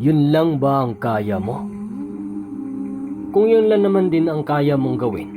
Yun lang ba ang kaya mo? Kung yun lang naman din ang kaya mong gawin,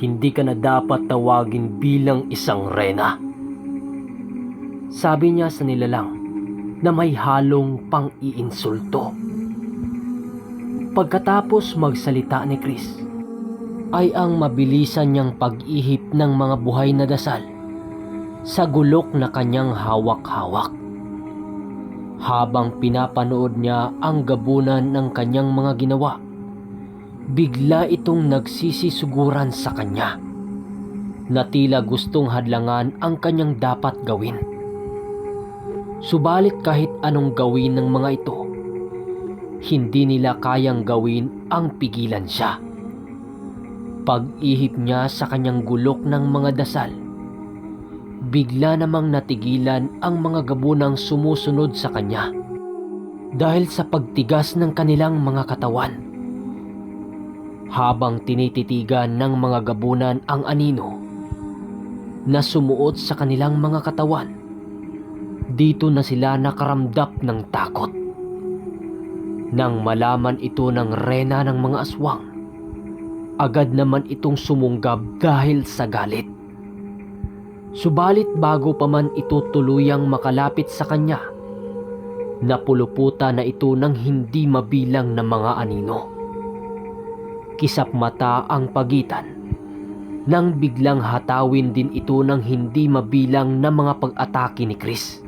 hindi ka na dapat tawagin bilang isang rena. Sabi niya sa nilalang na may halong pang-iinsulto. Pagkatapos magsalita ni Chris, ay ang mabilisan niyang pag-ihip ng mga buhay na dasal sa gulok na kanyang hawak-hawak. Habang pinapanood niya ang gabunan ng kanyang mga ginawa, bigla itong nagsisisuguran sa kanya na tila gustong hadlangan ang kanyang dapat gawin. Subalit kahit anong gawin ng mga ito, hindi nila kayang gawin ang pigilan siya. Pag-ihip niya sa kanyang gulok ng mga dasal, bigla namang natigilan ang mga gabunang sumusunod sa kanya dahil sa pagtigas ng kanilang mga katawan. Habang tinititigan ng mga gabunan ang anino na sumuot sa kanilang mga katawan, dito na sila nakaramdap ng takot. Nang malaman ito ng rena ng mga aswang, agad naman itong sumunggab dahil sa galit. Subalit bago pa man ito tuluyang makalapit sa kanya, napuluputa na ito ng hindi mabilang na mga anino. Kisap mata ang pagitan nang biglang hatawin din ito ng hindi mabilang na mga pag-atake ni Chris.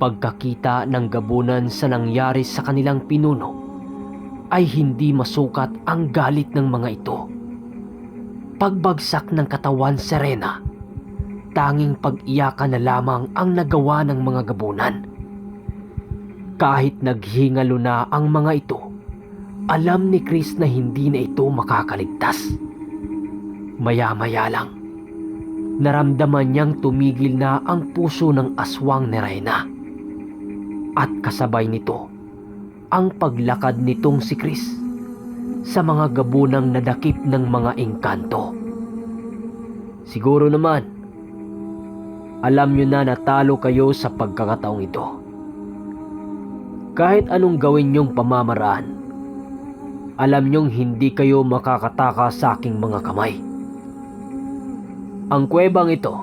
Pagkakita ng gabunan sa nangyari sa kanilang pinuno, ay hindi masukat ang galit ng mga ito. Pagbagsak ng katawan sa Rena, tanging pag-iyakan na lamang ang nagawa ng mga gabunan. Kahit naghingalo na ang mga ito, alam ni Chris na hindi na ito makakaligtas. Maya-maya lang, naramdaman niyang tumigil na ang puso ng aswang ni Reyna. At kasabay nito, ang paglakad nitong si Chris sa mga gabunang nadakip ng mga engkanto. Siguro naman, alam nyo na natalo kayo sa pagkakataong ito. Kahit anong gawin nyong pamamaraan, alam nyong hindi kayo makakataka sa aking mga kamay. Ang kwebang ito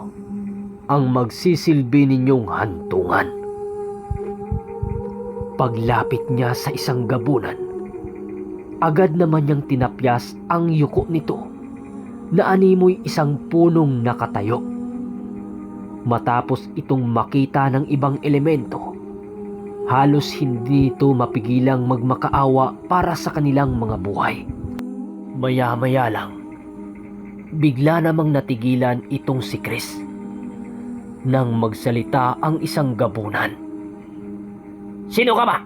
ang magsisilbi ninyong hantungan. Paglapit niya sa isang gabunan, agad naman niyang tinapyas ang yuko nito na animoy isang punong nakatayo. Matapos itong makita ng ibang elemento, halos hindi ito mapigilang magmakaawa para sa kanilang mga buhay. Maya-maya lang, bigla namang natigilan itong si Chris nang magsalita ang isang gabunan. Sino ka ba?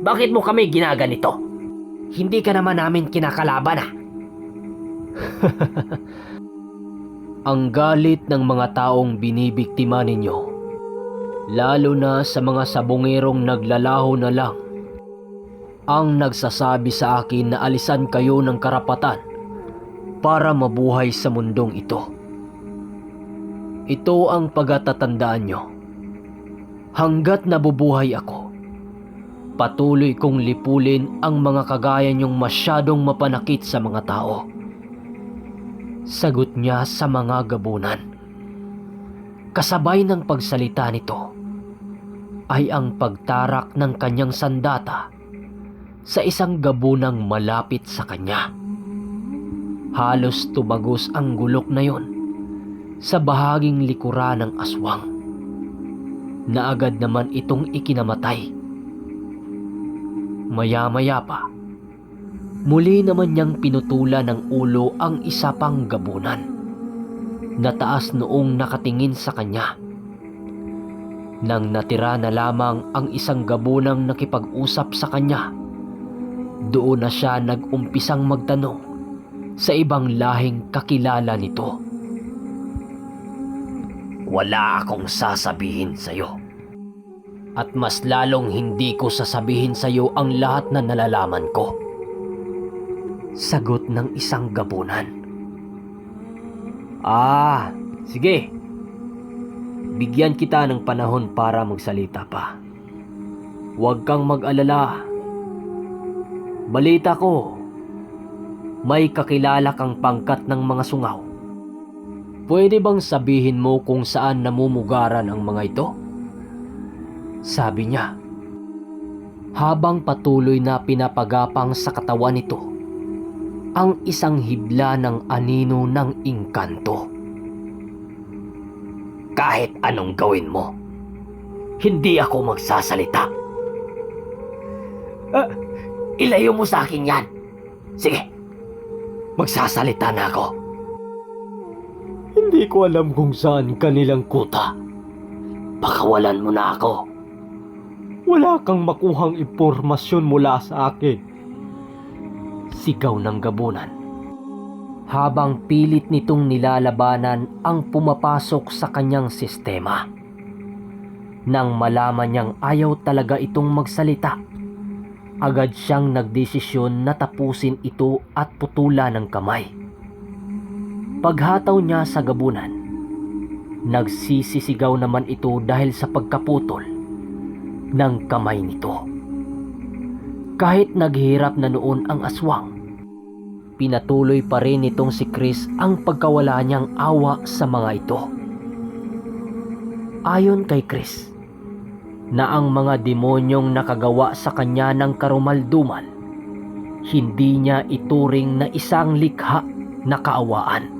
Bakit mo kami ginaganito? Hindi ka naman namin kinakalaban ah. ang galit ng mga taong binibiktima ninyo, lalo na sa mga sabongerong naglalaho na lang, ang nagsasabi sa akin na alisan kayo ng karapatan para mabuhay sa mundong ito. Ito ang pagatatandaan nyo. Hanggat nabubuhay ako, patuloy kong lipulin ang mga kagaya niyong masyadong mapanakit sa mga tao. Sagot niya sa mga gabunan. Kasabay ng pagsalita nito ay ang pagtarak ng kanyang sandata sa isang gabunang malapit sa kanya. Halos tumagos ang gulok na yon sa bahaging likuran ng aswang na agad naman itong ikinamatay. Maya-maya pa, muli naman niyang pinutulan ng ulo ang isa pang gabunan na taas noong nakatingin sa kanya. Nang natira na lamang ang isang gabunang nakipag-usap sa kanya, doon na siya nag-umpisang magtanong sa ibang lahing kakilala nito. Wala akong sasabihin sa'yo. At mas lalong hindi ko sasabihin sa'yo ang lahat na nalalaman ko. Sagot ng isang gabunan. Ah, sige. Bigyan kita ng panahon para magsalita pa. Huwag kang mag-alala. Balita ko, may kakilala kang pangkat ng mga sungaw. Pwede bang sabihin mo kung saan namumugaran ang mga ito? Sabi niya. Habang patuloy na pinapagapang sa katawan nito ang isang hibla ng anino ng inkanto. Kahit anong gawin mo, hindi ako magsasalita. Ah, ilayo mo sa akin yan. Sige, magsasalita na ako. Hindi ko alam kung saan kanilang kuta. Pakawalan mo na ako. Wala kang makuhang impormasyon mula sa akin. Sigaw ng gabunan. Habang pilit nitong nilalabanan ang pumapasok sa kanyang sistema. Nang malaman niyang ayaw talaga itong magsalita, agad siyang nagdesisyon na tapusin ito at putula ng kamay. Paghataw niya sa gabunan, nagsisisigaw naman ito dahil sa pagkaputol ng kamay nito. Kahit naghirap na noon ang aswang, pinatuloy pa rin nitong si Chris ang pagkawala niyang awa sa mga ito. Ayon kay Chris, na ang mga demonyong nakagawa sa kanya ng karumaldumal, hindi niya ituring na isang likha na kaawaan.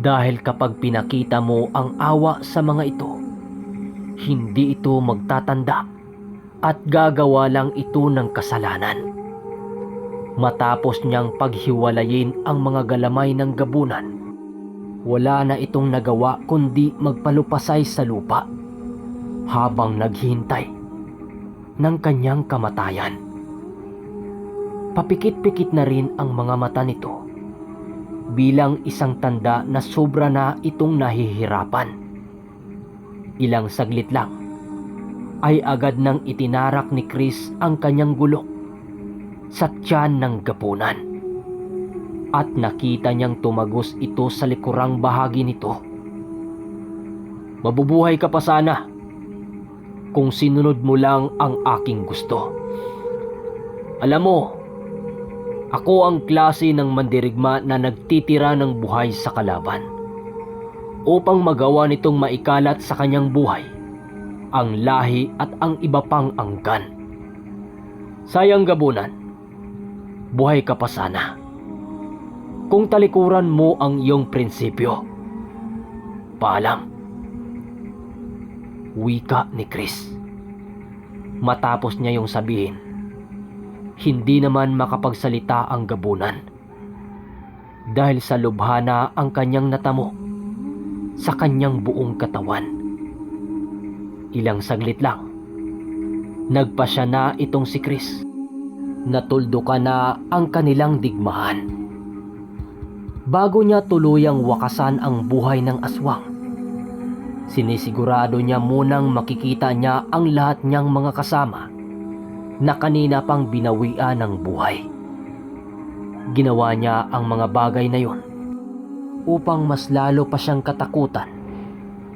Dahil kapag pinakita mo ang awa sa mga ito, hindi ito magtatanda at gagawa lang ito ng kasalanan. Matapos niyang paghiwalayin ang mga galamay ng gabunan, wala na itong nagawa kundi magpalupasay sa lupa habang naghihintay ng kanyang kamatayan. Papikit-pikit na rin ang mga mata nito bilang isang tanda na sobra na itong nahihirapan. Ilang saglit lang ay agad nang itinarak ni Chris ang kanyang gulok sa tiyan ng gapunan. At nakita niyang tumagos ito sa likurang bahagi nito. Mabubuhay ka pa sana kung sinunod mo lang ang aking gusto. Alam mo, ako ang klase ng mandirigma na nagtitira ng buhay sa kalaban upang magawa nitong maikalat sa kanyang buhay ang lahi at ang iba pang angkan. Sayang gabunan, buhay ka pa sana. Kung talikuran mo ang iyong prinsipyo. Paalam. Wika ni Chris. Matapos niya yung sabihin, hindi naman makapagsalita ang gabunan. Dahil sa lubhana ang kanyang natamo sa kanyang buong katawan. Ilang saglit lang, nagpa siya na itong si Chris. Natuldo ka na ang kanilang digmaan. Bago niya tuluyang wakasan ang buhay ng aswang, sinisigurado niya munang makikita niya ang lahat niyang mga kasama na kanina pang binawian ng buhay. Ginawa niya ang mga bagay na yon upang mas lalo pa siyang katakutan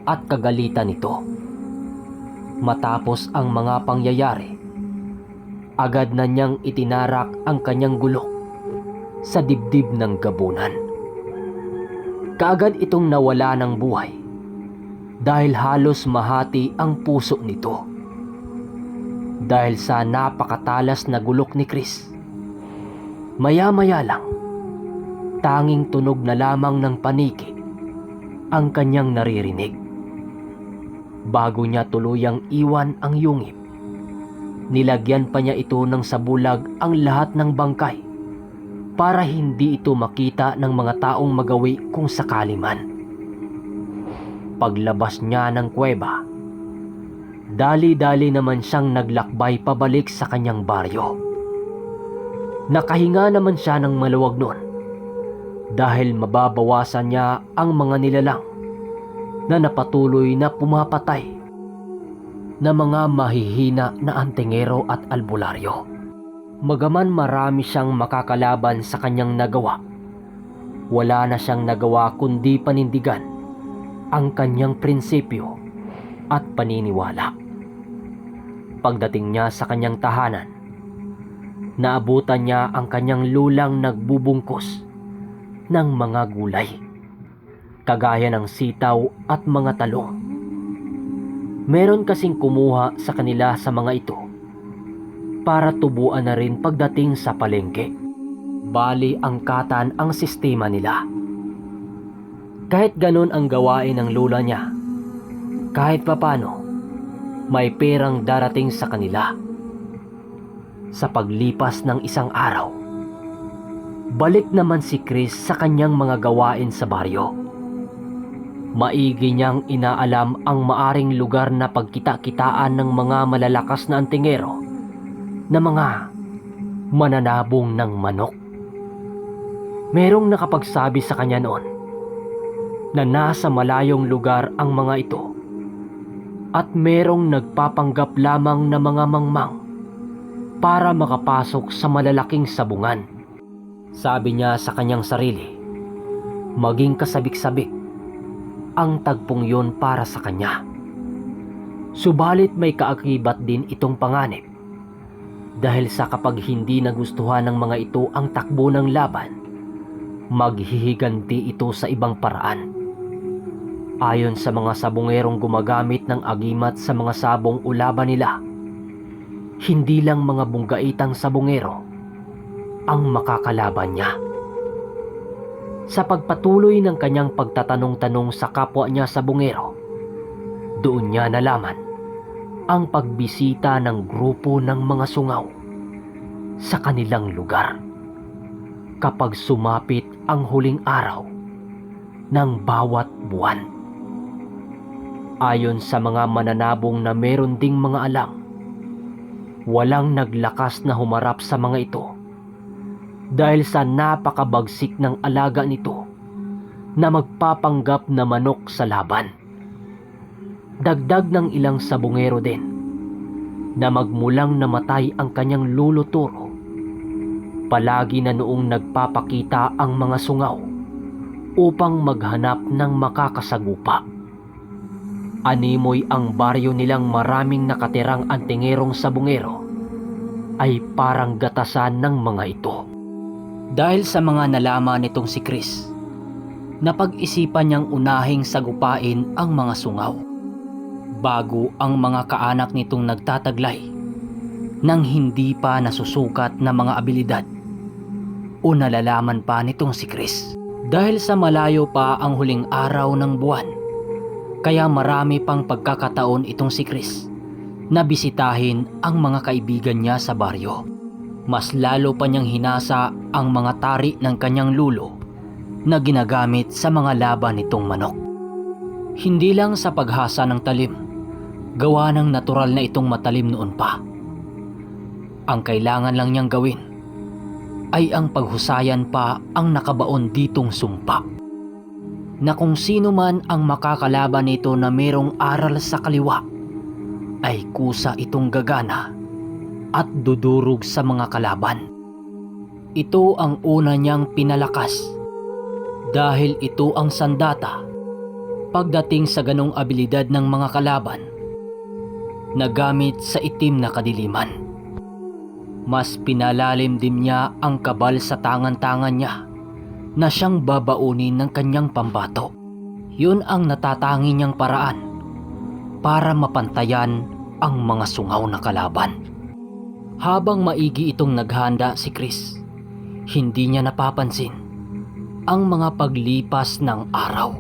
at kagalitan nito. Matapos ang mga pangyayari, agad na niyang itinarak ang kanyang gulok sa dibdib ng gabunan. Kaagad itong nawala ng buhay dahil halos mahati ang puso nito. Dahil sa napakatalas na gulok ni Chris. Maya-maya lang, tanging tunog na lamang ng paniki ang kanyang naririnig. Bago niya tuluyang iwan ang yungib, nilagyan pa niya ito ng sabulag ang lahat ng bangkay para hindi ito makita ng mga taong magawi kung sakali man. Paglabas niya ng kuweba, dali-dali naman siyang naglakbay pabalik sa kanyang baryo. Nakahinga naman siya ng maluwag noon dahil mababawasan niya ang mga nilalang na napatuloy na pumapatay na mga mahihina na antingero at albularyo. Magaman marami siyang makakalaban sa kanyang nagawa, wala na siyang nagawa kundi panindigan ang kanyang prinsipyo at paniniwala. Pagdating niya sa kanyang tahanan, naabutan niya ang kanyang lulang nagbubungkos ng mga gulay, kagaya ng sitaw at mga talong. Meron kasing kumuha sa kanila sa mga ito para tubuan na rin pagdating sa palengke. Bali ang katan ang sistema nila. Kahit ganun ang gawain ng lula niya, kahit papano, may perang darating sa kanila. Sa paglipas ng isang araw, balik naman si Chris sa kanyang mga gawain sa baryo. Maigi niyang inaalam ang maaring lugar na pagkita-kitaan ng mga malalakas na antingero na mga mananabong ng manok. Merong nakapagsabi sa kanya noon na nasa malayong lugar ang mga ito at merong nagpapanggap lamang na mga mangmang para makapasok sa malalaking sabungan. Sabi niya sa kanyang sarili, maging kasabik-sabik ang tagpong yun para sa kanya. Subalit may kaakibat din itong panganib dahil sa kapag hindi nagustuhan ng mga ito ang takbo ng laban, maghihiganti ito sa ibang paraan. Ayon sa mga sabongerong gumagamit ng agimat sa mga sabong ulaban nila, hindi lang mga bunggaitang sabongero ang makakalaban niya. Sa pagpatuloy ng kanyang pagtatanong-tanong sa kapwa niya sa bungero, doon niya nalaman ang pagbisita ng grupo ng mga sungaw sa kanilang lugar. Kapag sumapit ang huling araw ng bawat buwan. Ayon sa mga mananabong na meron ding mga alam, walang naglakas na humarap sa mga ito dahil sa napakabagsik ng alaga nito na magpapanggap na manok sa laban. Dagdag ng ilang sabungero din na magmulang namatay ang kanyang luluturo. Palagi na noong nagpapakita ang mga sungaw upang maghanap ng makakasagupa. Animoy ang baryo nilang maraming nakatirang antingerong sabungero ay parang gatasan ng mga ito. Dahil sa mga nalaman nitong si Chris, napag-isipan niyang unahing sagupain ang mga sungaw bago ang mga kaanak nitong nagtataglay nang hindi pa nasusukat na mga abilidad o nalalaman pa nitong si Chris. Dahil sa malayo pa ang huling araw ng buwan, kaya marami pang pagkakataon itong si Chris na bisitahin ang mga kaibigan niya sa baryo. Mas lalo pa niyang hinasa ang mga tari ng kanyang lulo na ginagamit sa mga laban nitong manok. Hindi lang sa paghasa ng talim, gawa ng natural na itong matalim noon pa. Ang kailangan lang niyang gawin ay ang paghusayan pa ang nakabaon ditong sumpa na kung sino man ang makakalaban nito na merong aral sa kaliwa ay kusa itong gagana at dudurog sa mga kalaban. Ito ang una niyang pinalakas dahil ito ang sandata pagdating sa ganong abilidad ng mga kalaban na gamit sa itim na kadiliman. Mas pinalalim din niya ang kabal sa tangan-tangan niya na siyang babaunin ng kanyang pambato. Yun ang natatangi niyang paraan para mapantayan ang mga sungaw na kalaban. Habang maigi itong naghanda si Chris, hindi niya napapansin ang mga paglipas ng araw.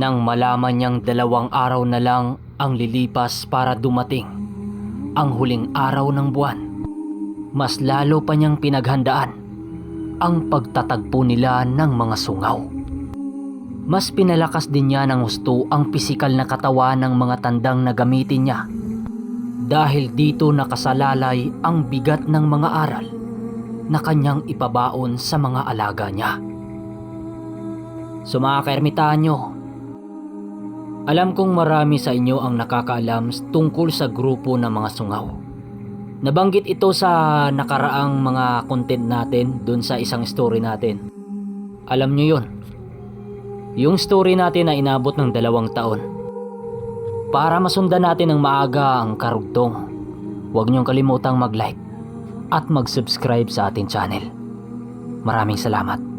Nang malaman niyang dalawang araw na lang ang lilipas para dumating ang huling araw ng buwan, mas lalo pa niyang pinaghandaan ang pagtatagpo nila ng mga sungaw. Mas pinalakas din niya ng gusto ang pisikal na katawan ng mga tandang na gamitin niya dahil dito nakasalalay ang bigat ng mga aral na kanyang ipabaon sa mga alaga niya. So mga kaermitanyo, alam kong marami sa inyo ang nakakaalam tungkol sa grupo ng mga sungaw. Nabanggit ito sa nakaraang mga content natin dun sa isang story natin. Alam nyo yun. Yung story natin na inabot ng dalawang taon. Para masundan natin ng maaga ang karugtong, huwag niyong kalimutang mag-like at mag-subscribe sa ating channel. Maraming salamat.